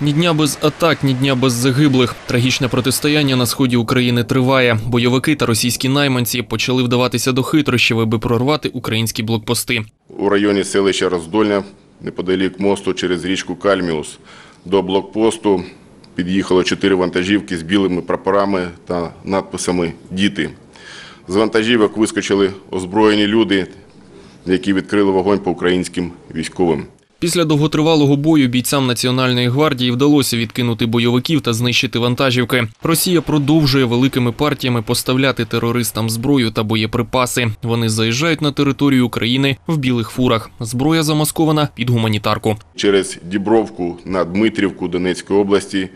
Ні дня без атак, ні дня без загиблих. Трагічне протистояння на сході України триває. Бойовики та російські найманці почали вдаватися до хитрощів, аби прорвати українські блокпости. у районі селища Роздольня, неподалік мосту через річку Кальміус. До блокпосту під'їхало чотири вантажівки з білими прапорами та надписами Діти. З вантажівок вискочили озброєні люди, які відкрили вогонь по українським військовим. Після довготривалого бою бійцям Національної гвардії вдалося відкинути бойовиків та знищити вантажівки. Росія продовжує великими партіями поставляти терористам зброю та боєприпаси. Вони заїжджають на територію України в білих фурах. Зброя замаскована під гуманітарку. Через Дібровку на Дмитрівку Донецької області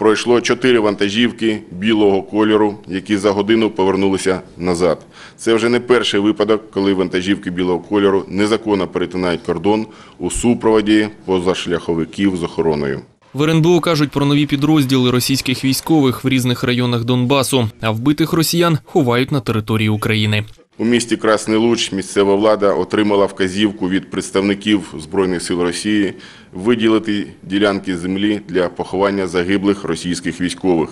пройшло чотири вантажівки білого кольору, які за годину повернулися назад. Це вже не перший випадок, коли вантажівки білого кольору незаконно перетинають кордон у супроводі позашляховиків з охороною. В РНБО кажуть про нові підрозділи російських військових в різних районах Донбасу, а вбитих росіян ховають на території України. У місті Красний Луч місцева влада отримала вказівку від представників Збройних сил Росії виділити ділянки землі для поховання загиблих російських військових.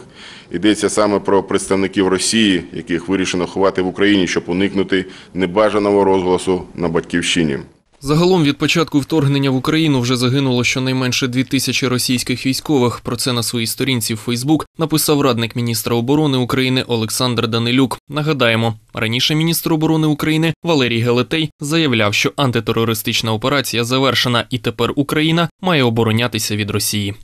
Йдеться саме про представників Росії, яких вирішено ховати в Україні, щоб уникнути небажаного розголосу на батьківщині. Загалом від початку вторгнення в Україну вже загинуло щонайменше дві тисячі російських військових. Про це на своїй сторінці в Фейсбук написав радник міністра оборони України Олександр Данилюк. Нагадаємо, раніше міністр оборони України Валерій Гелетей заявляв, що антитерористична операція завершена, і тепер Україна має оборонятися від Росії.